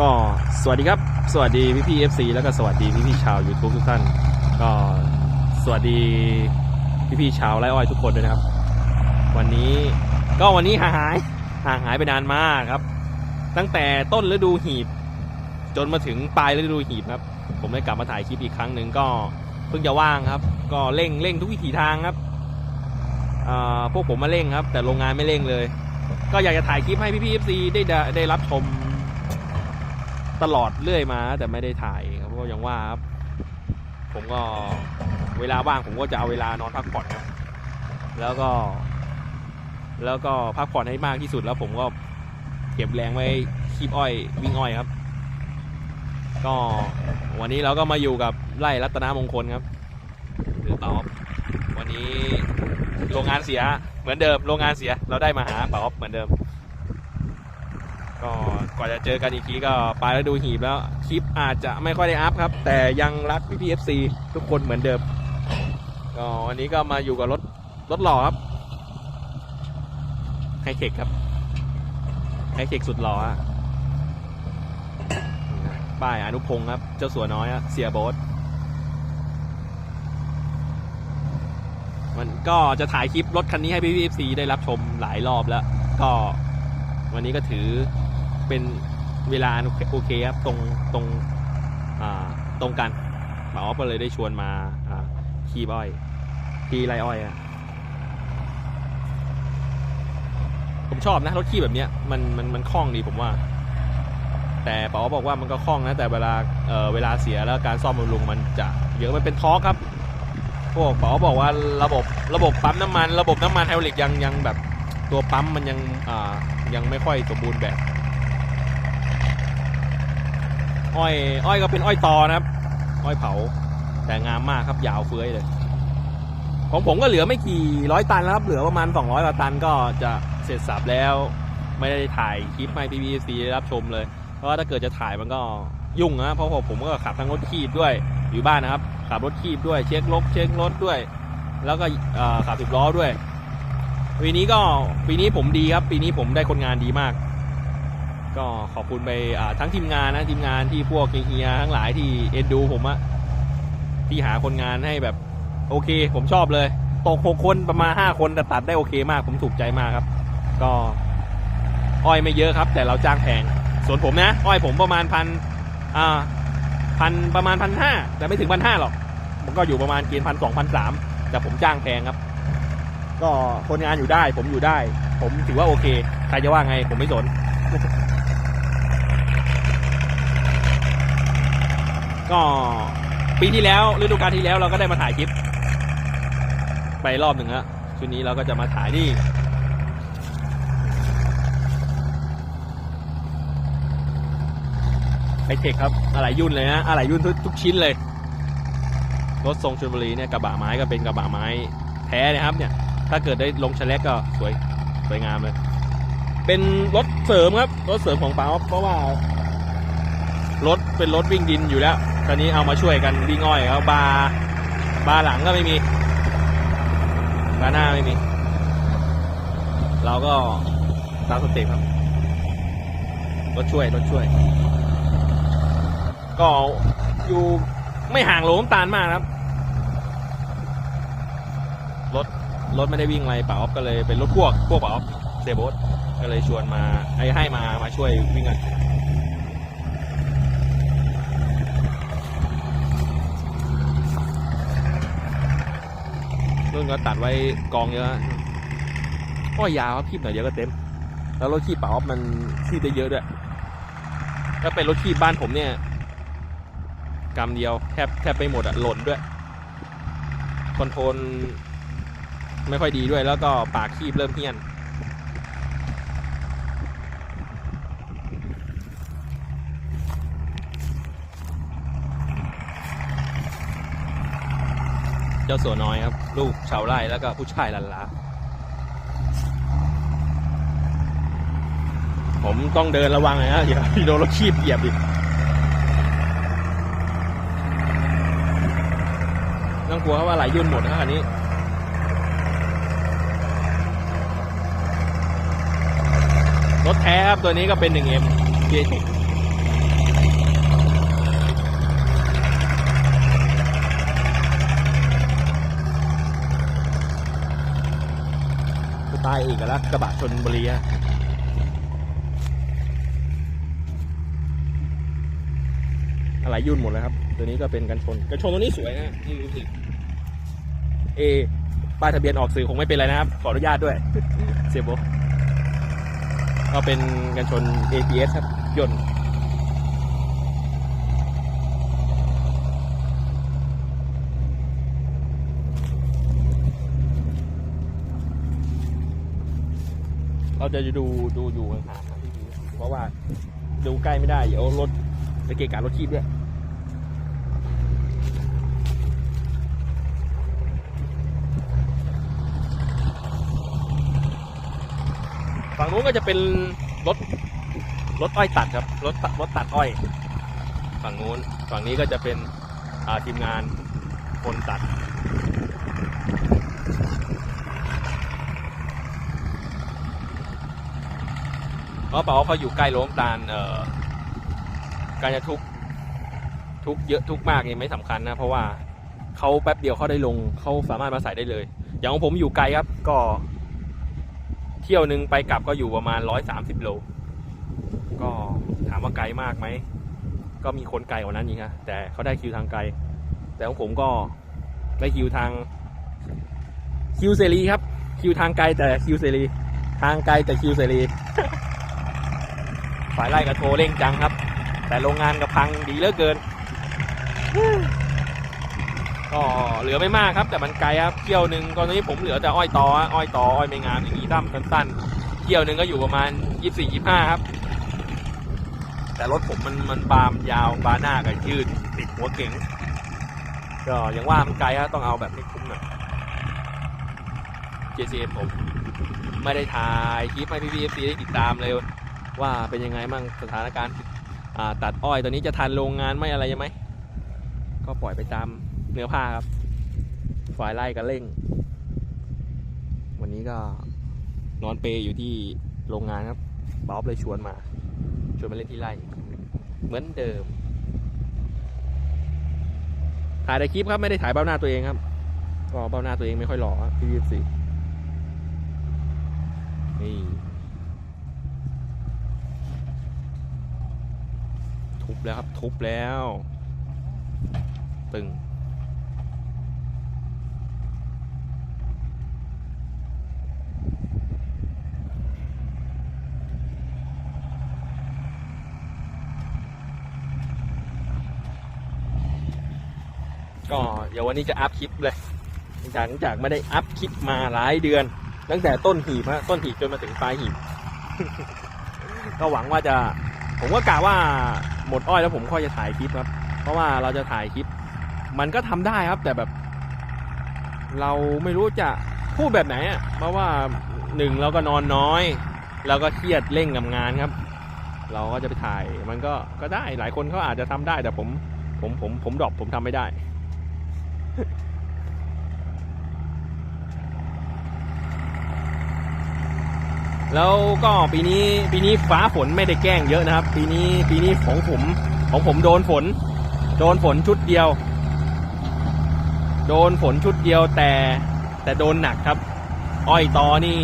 ก็สวัสดีครับ สวัสดีพี่พี่เอฟซีแล้วก็สวัสดีพี่พี่ชาว YouTube ทุกท่าน ก็สวัสดีพี่พี่ชาวไร่อ้อยทุกคนด้วยนะครับ วันนี้ก็วันนี้ห่างหายห่างหายไปนานมากครับ ตั้งแต่ต้นฤดูหีบ จนมาถึงปลายฤดูหีบครับ ผมได้กลับมาถ่ายคลิปอีกครั้งหนึ่งก็เพิ่งจะว่างครับ ก็เร่งเร่งทุกวิถีทางครับพวกผมมาเร่งครับ แต่โรงงานไม่เร่งเลย ก็อยากจะถ่ายคลิปให้พี่พี่เอฟซีได้ได้รับชม ตลอดเรื่อยมา แต่ไม่ได้ถ่ายครับเพราะว่าอย่างว่าครับ ผมก็เวลาว่างผมก็จะเอาเวลานอนพักผ่อนครับ แล้วก็ แล้วก็พักผ่อนให้มากที่สุดแล้วผมก็เก็บแรงไว้คีบอ้อย วิ่งอ้อยครับ ก็วันนี้เราก็มาอยู่กับไร่รัตนามงคลครับหรือเป๋าอ๊อฟวันนี้โรงงานเสียเหมือนเดิมโรงงานเสียเราได้มาหาเป๋าอ๊อฟเหมือนเดิม ก็กว่าจะเจอกันอีกทีก็ปลายฤดูหีบแล้ว คลิปอาจจะไม่ค่อยได้อัพครับ แต่ยังรักพี่พีเอฟซีทุกคนเหมือนเดิมก็วันนี้ก็มาอยู่กับรถรถหล่อครับไฮเทคครับไฮเทคสุดหล่อฮะป้ายอนุพงศ์ครับ เจ้าสัวน้อยเสียโบ๊ทมันก็จะถ่ายคลิปรถคันนี้ให้พี่พีเอฟซีได้รับชมหลายรอบแล้ว ก็วันนี้ก็ถือ เป็นเวลาโอเคครับตรงตรงตรงกันหมอก็เลยได้ชวนมาอ่าขี่อ้อยขี่ไรอ้อยอะผมชอบนะรถขี่แบบเนี้ยมันมันมันคล่องดีผมว่า แต่ป๋อบอกว่ามันก็คล่องนะ แต่เวลาเเวลาเสียแล้วการซ่อมบำรุงมันจะเยอะมันเป็นทอร์คครับพวกป๋อบอกว่าระบบระบบปั๊มน้ำมัน ระบบน้ำมันไฮดรอลิกยังยังแบบตัวปั๊มมันยังยังไม่ค่อยสมบูรณ์แบบ อ้อยอ้อยก็เป็นอ้อยตอนะครับ อ้อยเผา แต่งามมากครับยาวเฟื้อยเลย ของผมก็เหลือไม่กี่ร้อยตันแล้วครับ เหลือประมาณ 200กว่าตันก็จะเสร็จสับแล้ว ไม่ได้ถ่ายคลิปให้พีพีซีรับชมเลย เพราะว่าถ้าเกิดจะถ่ายมันก็ยุ่งนะเพราะผมก็ขับทั้งรถคีบด้วยอยู่บ้านนะครับ ขับรถคีบด้วยเช็ครถเช็ครถด้วย แล้วก็ขับสิบล้อด้วยปีนี้ก็ปีนี้ผมดีครับ ปีนี้ผมได้คนงานดีมาก ก็ขอบคุณไปทั้งทีมงานนะทีมงานที่พวกเฮียทั้งหลายที่เอ็นดูผมอะที่หาคนงานให้แบบโอเค ผมชอบเลยตกหกคนประมาณห้าคนแต่ตัดได้โอเคมาก ผมถูกใจมากครับ ก็อ้อยไม่เยอะครับ แต่เราจ้างแพงส่วนผมนะ อ้อยผมประมาณพันอ่าพันประมาณพันห้าแต่ไม่ถึงพันห้าหรอกมันก็อยู่ประมาณเกณฑ์พันสองพันสามแต่ผมจ้างแพงครับ ก็คนงานอยู่ได้ ผมอยู่ได้ ผมถือว่าโอเค ใครจะว่าไงผมไม่สน ก็ปีที่แล้วฤดูกาลที่แล้วเราก็ได้มาถ่ายคลิป ไปรอบหนึ่งแล้วชุดนี้เราก็จะมาถ่ายนี่ไฮเทคครับอะไรยุ่นเลยนะอะไรยุ่นทุกทุกชิ้นเลย รถทรงชลบุรีเนี่ยกระบะไม้ก็เป็นกระบะไม้แท้นะครับเนี่ย ถ้าเกิดได้ลงชแลกก็สวยสวยงามเลย เป็นรถเสริมครับ รถเสริมของป๋าเพราะว่ารถเป็นรถวิ่งดินอยู่แล้ว ตอนนี้เอามาช่วยกันวิ่งอ้อยครับบาร์บาร์หลังก็ไม่มีบาร์หน้าไม่มี เราก็ตามสเต็ปครับรถช่วยรถช่วย ก็อยู่ไม่ห่างโลน้ำตาลมากครับรถรถไม่ได้วิ่งไรป๋าอ๊อฟก็เลยเป็นรถพวกพวกป๋าอ๊อฟเซโบสก็เลยชวนมาไอ้ให้มามาช่วยวิ่งกัน นุ่นก็ตัดไว้กองเยอะก็ยาวครับคีบหน่อยเดียวก็เต็ม แล้วรถคีบเป๋ามันคีบได้เยอะด้วยถ้าเป็นรถคีบบ้านผมเนี่ยกำเดียวแทบแทบไปหมดอะหล่นด้วยคอนโทรลไม่ค่อยดีด้วยแล้วก็ปากคีบเริ่มเฮี้ยน เจ้าสัวน้อยครับ ลูกชาวไร่แล้วก็ผู้ชายลันลาผมต้องเดินระวังนะอย่าโดนรถชีพเหยียบดิต้องกลัวว่าไหลยุ่นหมดนะคันนี้รถแท้ครับตัวนี้ก็เป็น 1M เ t ายเอกลักษณ์กระบะชนบุรีฮะอะไรยุ่นหมดแล้วครับ ตัวนี้ก็เป็นกันชน กันชนตัวนี้สวยนะนี่ดูสิเอป้ายทะเบียนออกสื่อคงไม่เป็นไรนะครับ ขออนุญาตด้วย เสียโบก็เป็นกันชน ABS ครับยนต์ เราจะดูดูอยู่ห่างๆนะพี่พีเพราะว่าดูใกล้ไม่ได้ เดี๋ยวรถไปเกะกะรถคีบด้วยฝั่งนู้นก็จะเป็นรถรถอ้อยตัดครับรถตัดรถตัดอ้อย ฝั่งนู้นฝั่งนี้ก็จะเป็นทีมงานคนตัด ราะเปล่าว่าเขาอยู่ใกล้โรงน้ำตาลเอ่อการจะทุกทุกเยอะทุกมากนี่ไม่สำคัญนะ เพราะว่าเขาแป๊บเดียวเขาได้ลงเขาสามารถมาใส่ได้เลย อย่างของผมอยู่ไกลครับ ก็ เที่ยวหนึ่งไปกลับก็อยู่ประมาณร้อยสามสิบโล ก็ถามว่าไกลมากไหมก็มีคนไกลกว่านั้นอีกครับแต่เขาได้คิวทางไกล แต่ของผมก็ได้คิวทาง คิวเซรีครับ คิวทางไกลแต่คิวเซรี ทางไกลแต่คิวเซรี ฝ่ายไล่กับโทรเร่งจังครับ แต่โรงงานกับพังดีเหลือเกินก็เหลือไม่มากครับ แต่มันไกลครับเที่ยวหนึ่งตอนนี้ผมเหลือแต่อ้อยตออ้อยตออ้อยไม่งามอย่างนี้ตั้มสั้นๆเที่ยวหนึ่งก็อยู่ประมาณยี่สี่ยี่ห้าครับ แต่รถผมมันมันบามยาวบาหน้ากับยืดติดหัวเก๋งก็อย่างว่ามันไกลครับต้องเอาแบบให้คุ้มหน่อย JCM ผม ไม่ได้ถ่ายคลิปให้พี่พีเอฟซีได้ติดตามเลย ว่าเป็นยังไงบ้างสถานการณ์ตัดอ้อยตอนนี้จะทันโรงงานไม่อะไรยังไหมก็ปล่อยไปตามเนื้อผ้าครับฝ่ายไล่กับเร่ง วันนี้ก็นอนเปยอยู่ที่โรงงานครับบ๊อบเลยชวนมา ชวนมาเล่นที่ไร่เหมือนเดิม ถ่ายในคลิปครับไม่ได้ถ่ายเบ้าหน้าตัวเองครับ ก็เบ้าหน้าตัวเองไม่ค่อยหล่อพี่ยี่สินี่ ทุบแล้วครับ ทุบแล้ว ตึง ก็เดี๋ยววันนี้จะอัพคลิปเลยหลังจากไม่ได้อัพคลิปมาหลายเดือน ตั้งแต่ต้นหีบฮะต้นหีบจนมาถึงปลายหีบก็หวังว่าจะ ผมก็กะว่า หมดอ้อยแล้วผมค่อยจะถ่ายคลิปครับ เพราะว่าเราจะถ่ายคลิป มันก็ทำได้ครับ แต่แบบ เราไม่รู้จะพูดแบบไหนอะเพราะว่าหนึ่งเราก็นอนน้อยเราก็เครียดเร่งกับงานครับ เราก็จะไปถ่ายมันก็ก็ได้หลายคนเขาอาจจะทำได้แต่ผม ผมผมผมดรอปผมทำไม่ได้ แล้วก็ปีนี้ปีนี้ฟ้าฝนไม่ได้แกล้งเยอะนะครับ ปีนี้ปีนี้ของผมของผมโดนฝน โดนฝนชุดเดียว โดนฝนชุดเดียวแต่แต่โดนหนักครับ อ้อยตอนี่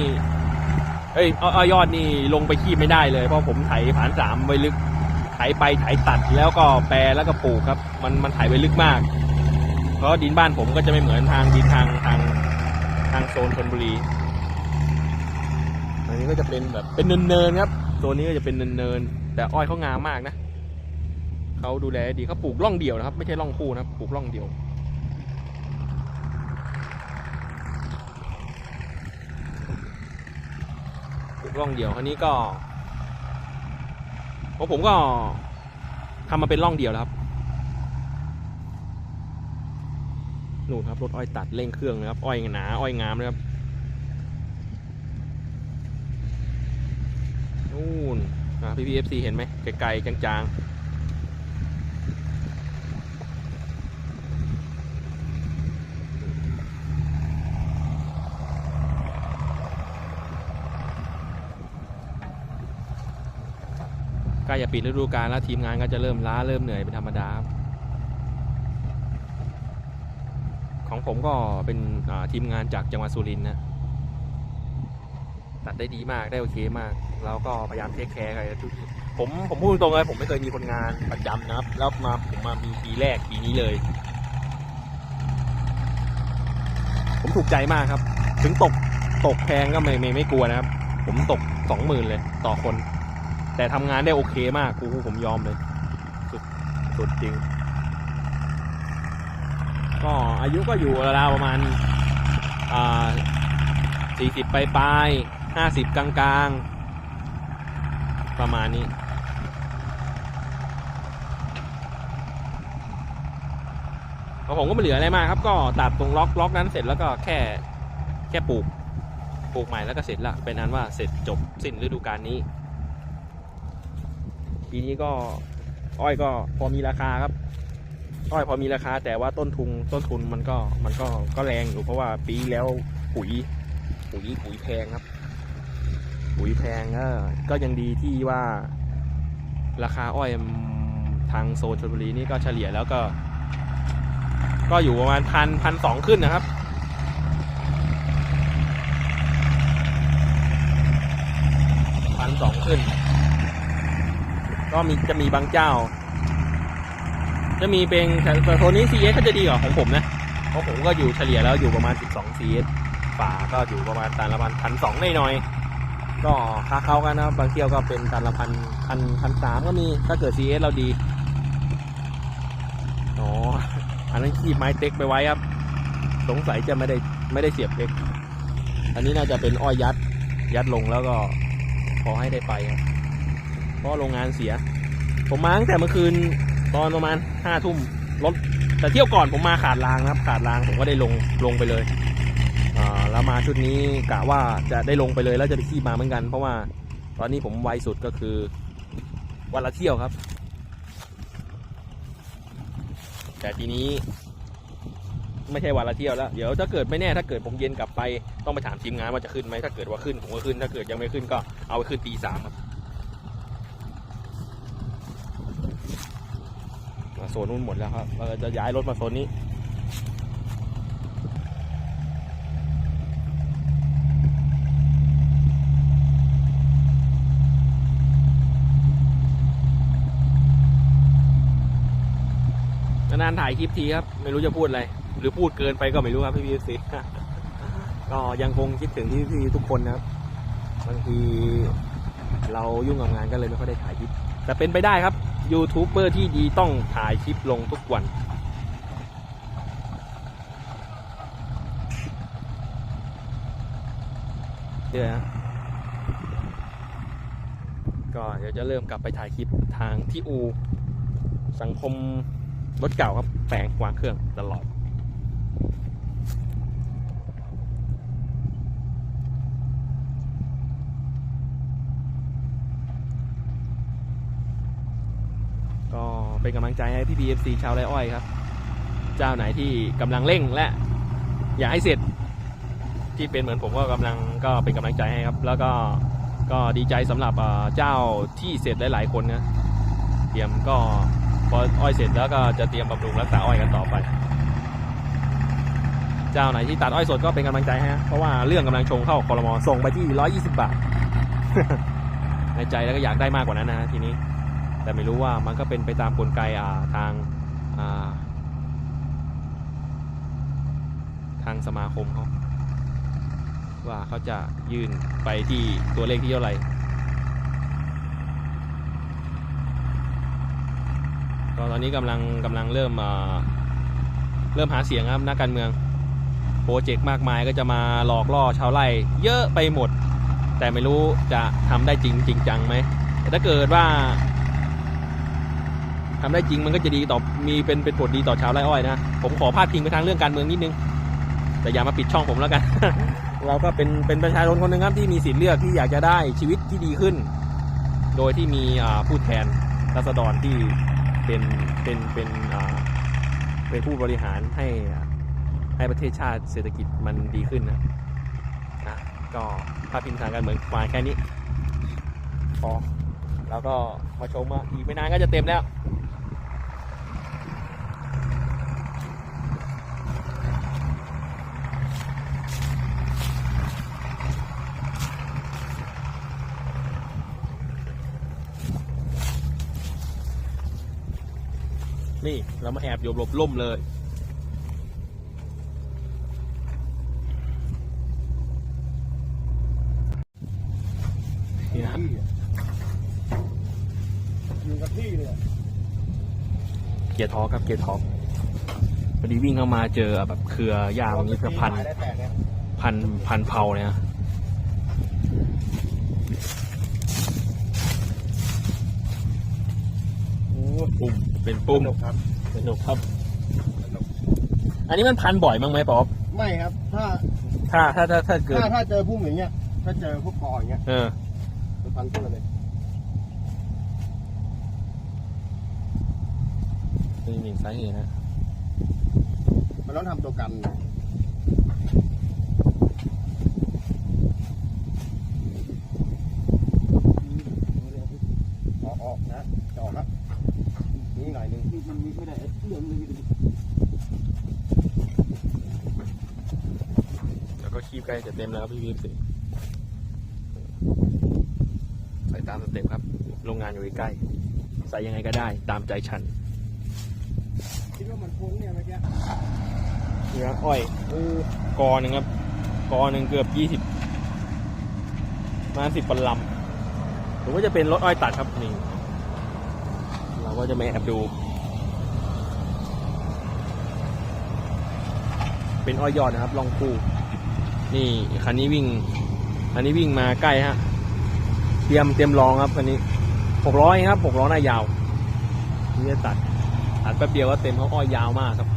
เอ้ยอ้อยยอดนี่ลงไปคีบไม่ได้เลยเพราะผมไถผ่านสามไปลึกไถไปไถตัดแล้วก็แปรแล้วก็ปลูกครับ มันมันไถไปลึกมาก เพราะดินบ้านผมก็จะไม่เหมือนทางดินทางทางทางโซนชนบุรี อันนี้ก็จะเป็นแบบเป็นเนินๆครับ ตัวนี้ก็จะเป็นเนินๆแต่อ้อยเขางามมากนะเขาดูแลดีเขาปลูกร่องเดียวนะครับ ไม่ใช่ร่องคู่นะครับปลูกร่องเดียวปลูกร่องเดียวอันนี้ก็ของผมก็ทำมาเป็นร่องเดียวแล้วครับนู่นครับรถอ้อยตัดเร่งเครื่องเลยครับอ้อยหนาอ้อยงามเลยครับ นู่นพี่พีเอฟซีเห็นไหมไกลๆจางๆใกล้จะปิดฤดูกาลแล้วทีมงานก็จะเริ่มล้าเริ่มเหนื่อยเป็นธรรมดา ของผมก็เป็นทีมงานจากจังหวัดสุรินทร์นะ ตัดได้ดีมากได้โอเคมาก แล้วก็พยายามเทคแคร์กันทุกผมผมพูดตรงเลยผมไม่เคยมีคนงานประจำนะครับ แล้วมาผมมามีปีแรกปีนี้เลย ผมถูกใจมากครับ ถึงตกตกแพงก็ไม่ไม่ไม่กลัวนะครับ ผมตกสองหมื่นเลยต่อคน แต่ทำงานได้โอเคมากกูผมยอมเลย สุดสุดจริง ก็อายุก็อยู่ราวๆประมาณอ่าสี่สิบปลายปลาย ห้าสิบกลางกลางๆ ประมาณนี้ ของผมก็ไม่เหลืออะไรมากครับ ก็ตัดตรงล็อกล็อกนั้นเสร็จแล้วก็แค่แค่ปลูก ปลูกใหม่แล้วก็เสร็จละ เป็นนั้นว่าเสร็จจบสิ้นฤดูกาลนี้ ปีนี้ก็อ้อยก็พอมีราคาครับ อ้อยพอมีราคาแต่ว่าต้นทุนต้นทุนมันก็มันก็ก็แรงอยู่เพราะว่าปีแล้วปุ๋ยปุ๋ยปุ๋ยแพงครับ ปุ๋ยแพงก็ก็ยังดีที่ว่าราคาอ้อยทางโซนชลบุรีนี่ก็เฉลี่ยแล้วก็ ก็อยู่ประมาณพันพันสองขึ้นนะครับพันสองขึ้น ก็มีจะมีบางเจ้า จะมีเป็นแต่โซนนี้ CS ก็จะดีกว่าของผมนะเพราะผมก็อยู่เฉลี่ยแล้วอยู่ประมาณ 12 CS ฝาก็อยู่ประมาณตันละพันพันสองหน่อยๆ ก็ค่าเขากันนะบางเที่ยวก็เป็นตันละพันพันพันสามก็มีถ้าเกิด CS เราดีอ๋ออันนั้นขีบไม้เต็กไปไว้ครับ สงสัยจะไม่ได้ไม่ได้เสียบเต็ก อันนี้น่าจะเป็นอ้อยยัดยัดลงแล้วก็พอให้ได้ไปครับเพราะโรงงานเสีย ผมมาตั้งแต่เมื่อคืนตอนประมาณห้าทุ่มรถแต่เที่ยวก่อนผมมาขาดรางนะครับ ขาดรางผมก็ได้ลงลงไปเลย แล้วมาชุดนี้กะว่าจะได้ลงไปเลยแล้วจะได้ขี่มาเหมือนกัน เพราะว่าตอนนี้ผมไวสุดก็คือวันละเที่ยวครับ แต่ทีนี้ ไม่ใช่วันละเที่ยวแล้ว เดี๋ยวถ้าเกิดไม่แน่ถ้าเกิดผมเย็นกลับไปต้องไปถามทีมงานว่าจะขึ้นไหมถ้าเกิดว่าขึ้นผมก็ขึ้น ถ้าเกิดยังไม่ขึ้นก็เอาไปขึ้นตีสามครับโซนนู้นหมดแล้วครับเราจะย้ายรถมาโซนนี้านๆถ่ายคลิปทีครับ ไม่รู้จะพูดอะไร หรือพูดเกินไปก็ไม่รู้ครับพี่พีซีก็ยังคงคิดถึงที่พี่ๆทุกคนนะครับบางทีเรายุ่งกับงานก็เลยไม่ค่อยได้ถ่ายคลิป แต่เป็นไปได้ครับยูทูบเบอร์ที่ดีต้องถ่ายคลิปลงทุกวันเดี๋ยวนะก็เดี๋ยวจะเริ่มกลับไปถ่ายคลิปทางที่อู สังคม รถเก่าครับแปลงวางเครื่องตลอดก็เป็นกำลังใจให้พี่พีเอฟซีชาวไรอ้อยครับ เจ้าไหนที่กำลังเร่งและ อยากให้เสร็จ ที่เป็นเหมือนผมก็กำลังก็เป็นกำลังใจให้ครับ แล้วก็ก็ดีใจสำหรับเอ่อเจ้าที่เสร็จหลาย ๆ คนนะเตรียมก็ พออ้อยเสร็จแล้วก็จะเตรียมบำรุงรักษาอ้อยกันต่อไป เจ้าไหนที่ตัดอ้อยสดก็เป็นกำลังใจให้นะเพราะว่าเรื่องกำลังชงเข้าคอรมอส่งไปที่ 120 บาท ในใจแล้วก็อยากได้มากกว่านั้นนะฮะทีนี้ แต่ไม่รู้ว่ามันก็เป็นไปตามกลไกอ่าทางอ่าทางสมาคมเขาว่าเขาจะยื่นไปที่ตัวเลขที่เท่าไหร่ ก็ตอนนี้กำลังกำลังเริ่มเริ่มหาเสียงครับนักการเมืองโปรเจกต์มากมายก็จะมาหลอกล่อชาวไร่เยอะไปหมด แต่ไม่รู้จะทำได้จริงจริงจังไหมแต่ถ้าเกิดว่าทำได้จริงมันก็จะดีต่อมีเป็นเป็นผลดีต่อชาวไร่อ้อยนะผมขอพาดพิงไปทางเรื่องการเมืองนิดนึง แต่อย่ามาปิดช่องผมแล้วกัน เราก็เป็นเป็นประชาชนคนหนึ่งครับที่มีสิทธิ์เลือกที่อยากจะได้ชีวิตที่ดีขึ้น โดยที่มีผู้แทนรัษฎรที่ เป็นเป็นเป็นเป็นผู้บริหารให้ให้ประเทศชาติเศรษฐกิจมันดีขึ้นนะนะก็ภาพพิมพ์ทางการเมืองมาแค่นี้พอแล้วก็มาชมว่าอีกไม่นานก็จะเต็มแล้ว นี่เรามาแอบอยู่หลบล่มเลยนี่นะอยู่กับที่เลยเกียร์ทอครับเกียร์ทอพอดีวิ่งเข้ามาเจอแบบเครือยางตรงนี้พันได้แต่เนี่ยพันพันเผาเนี่ยนะโอ้ปุ่ม เป็นปุ่มสนุกครับ สนุกครับ อันนี้มันพันบ่อยมั้งไหมป๊อบไม่ครับ ถ้าถ้าถ้าถ้าถ้าเกิด ถ้าถ้าเจอพุ่มอย่างเงี้ย ถ้าเจอพวกกออย่างเงี้ยเออ จะพันตัวเลยนี่หนึ่งสาเหตุนะ มันต้องทำตัวกันออกออกนะจอดแล้วนี่หน่อยหนึงมันมีไม่ได้เรื่องนึง แล้วก็คีบใกล้จะเต็มแล้วครับพี่พีสิใส่ตามสเต็ปครับ โรงงานอยู่ใกล้ๆใส่ยังไงก็ได้ ตามใจฉัน คิดว่ามันโค้งเนี่ยเมื่อกี้เนื้ออ้อยกอหนึ่งครับ กอหนึ่งเกือบยี่สิบมาสิบปันลำหรือว่าจะเป็นรถอ้อยตัดครับนี่เราก็จะมาแอบดู เป็นอ้อยยอดนะครับ ลองคู่ นี่คันนี้วิ่ง คันนี้วิ่งมาใกล้ฮะ เตรียมเตรียมลองครับคันนี้หกร้อยครับหกร้อยหน้ายาวนี่จะตัดตัดแป๊บเดียวก็เต็มเขาอ้อยยาวมากครับ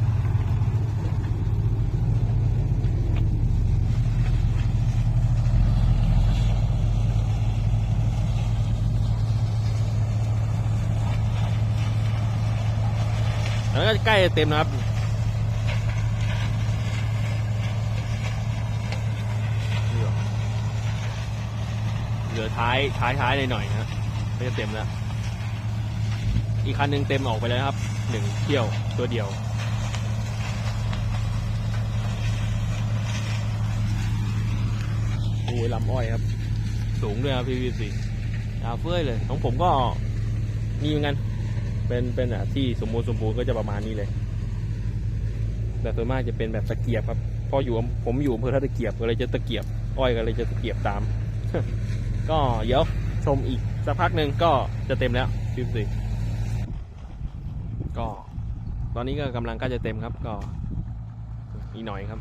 แล้วก็ใกล้จะเต็มนะครับ เหลือท้ายท้ายท้ายหน่อยๆนะไม่จะเต็มแล้ว อีกคันหนึ่งเต็มออกไปแล้วครับหนึ่งเที่ยวตัวเดียวโอ้ยลำอ้อยครับ สูงด้วยครับพี่วีสียาวเฟ้ยเลยของผมก็มีเหมือนกันเป็นเป็นอะที่สมบูรณ์สมบูรณ์ก็จะประมาณนี้เลย แต่ส่วนมากจะเป็นแบบตะเกียบครับเพออยู่ผมอยู่อำเภอท่าตะเกียบก็เลยจะตะเกียบ อ้อยก็เลยจะตะเกียบตาม ก็เดี๋ยวชมอีกสักพักหนึ่งก็จะเต็มแล้วฟิฟซีก็ตอนนี้ก็กำลังกล้จะเต็มครับก็อีกหน่อยครับ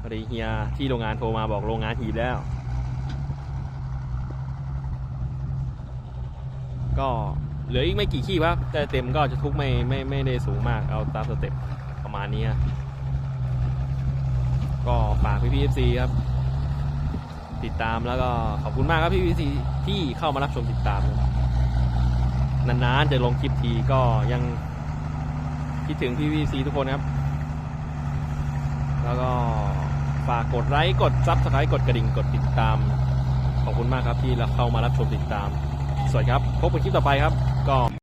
พอดีเฮียที่โรงงานโทรมาบอกโรงงานหีบแล้ว ก็เหลืออีกไม่กี่ขี้ครับแต่เต็มก็จะทุกไม่ไม่ไม่ได้สูงมากเอาตามสเต็ปประมาณนี้ ก็ฝากพี่พีเอฟซีครับ ติดตามแล้วก็ขอบคุณมากครับพี่พีซีที่เข้ามารับชมติดตามนานๆจะลงคลิปทีก็ยังคิดถึงพี่พีซีทุกคนครับ แล้วก็ฝากกดไลค์กดซับสไครต์กดกระดิ่งกดติดตาม ขอบคุณมากครับที่เราเข้ามารับชมติดตาม สวัสดีครับ พบกันคลิปต่อไปครับ ก็